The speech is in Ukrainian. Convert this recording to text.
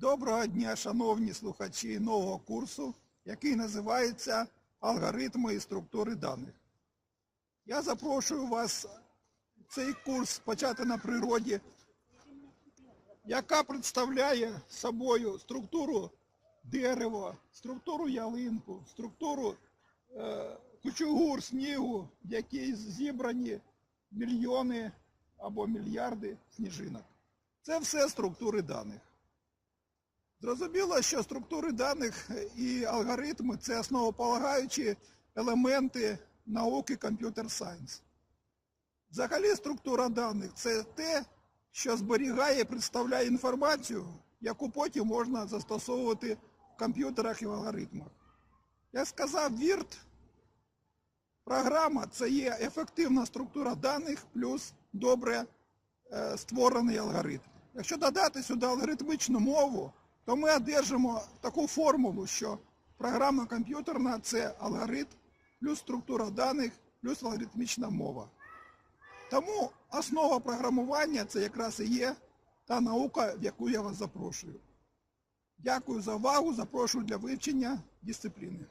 Доброго дня, шановні слухачі нового курсу, який називається Алгоритми і структури даних. Я запрошую вас цей курс почати на природі, яка представляє собою структуру дерева, структуру ялинку, структуру е, кучугур снігу, в якій зібрані мільйони або мільярди сніжинок. Це все структури даних. Зрозуміло, що структури даних і алгоритми це основополагаючі елементи науки комп'ютер сайенс. Взагалі структура даних це те, що зберігає і представляє інформацію, яку потім можна застосовувати в комп'ютерах і в алгоритмах. Як сказав Вірт, програма це є ефективна структура даних плюс добре е, створений алгоритм. Якщо додати сюди алгоритмічну мову, то ми одержимо таку формулу, що програма комп'ютерна це алгоритм плюс структура даних плюс алгоритмічна мова. Тому основа програмування це якраз і є та наука, в яку я вас запрошую. Дякую за увагу, запрошую для вивчення дисципліни.